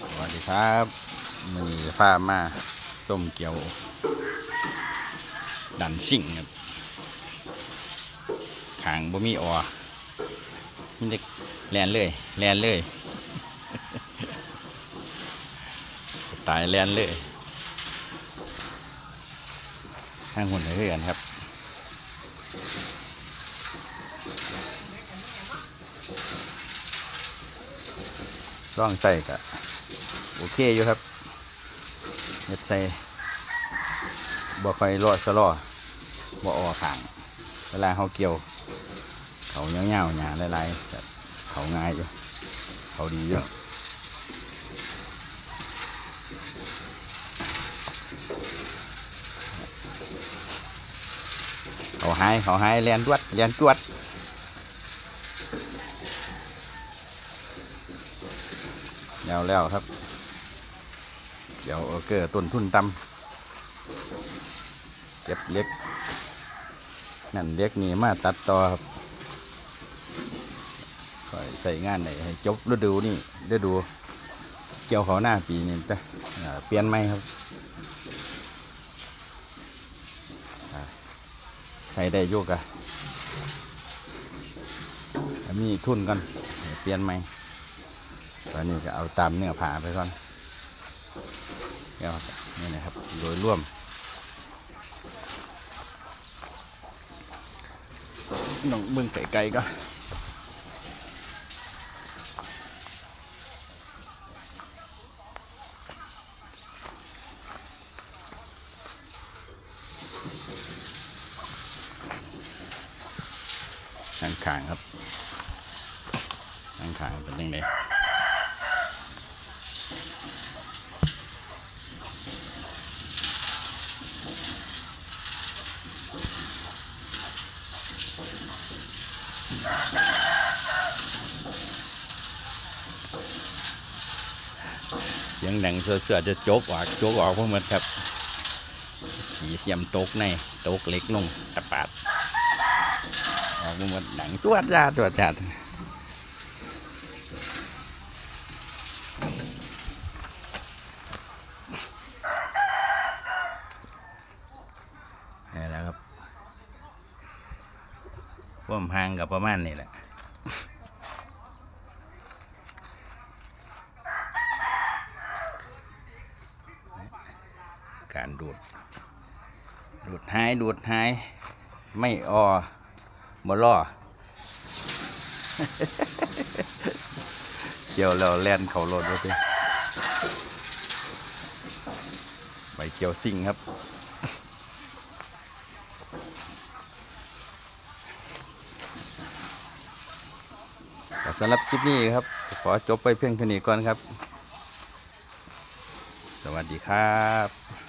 สวัสดีครับมีพามาต้มเกี๊ยว ดันชิ่งครับขางบ่มีออมันจะแลนเลยแลนเลยตายแลนเลยข้างหุ่นเพื่อนครับร่องใส่ก็ โอเคอยู่ครับเม็ดใส่บ่ค่อยรอดสะลอบ่ออขาง เวลาเขาเกี่ยว เขาเงี้ยวๆหยาหลายๆแต่เขาง่ายอยู่เขาดีอยู่เขาหายเขาหายแลนดวดแลนจวดแล้วแล้วครับ เดี๋ยวเออเกอร์ต้นทุนต่ำเก็บเล็ก นั่นเล็กนี่มาตัดต่อครับคอยใส่งานไหนให้จบฤดูนี่ฤดูเกี่ยวเขาหน้าปีนี้จะเปลี่ยนไหมครับใครได้โยกอะมีทุนก่อนเปลี่ยนไหมตอนนี้ก็เอาตามเนื้อผ่าไปก่อน เดี๋ยวนี่นะครับโดยร่วม น้องเบิ่งไก่ไก่ก็ข้างๆครับข้างๆเป็นยังไง เสียงดังเสือจะโจกออกโจกออกพวกมันครับขี่เสียมโตกในโตกเล็กลงตะปาดออกพวกมันดังจวดจ้าจวดจ้านี่แหละครับ ความห่างกับประมาณนี้แหละการดูด ดูดหาย ดูดหาย ไม่ออบ่ล่อเกี่ยวแล้วแล่นเขาโลดด้วยใบเกี่ยวซิ่งครับ สำหรับคลิปนี้ครับ ขอจบไปเพียงเท่านี้ก่อนครับ สวัสดีครับ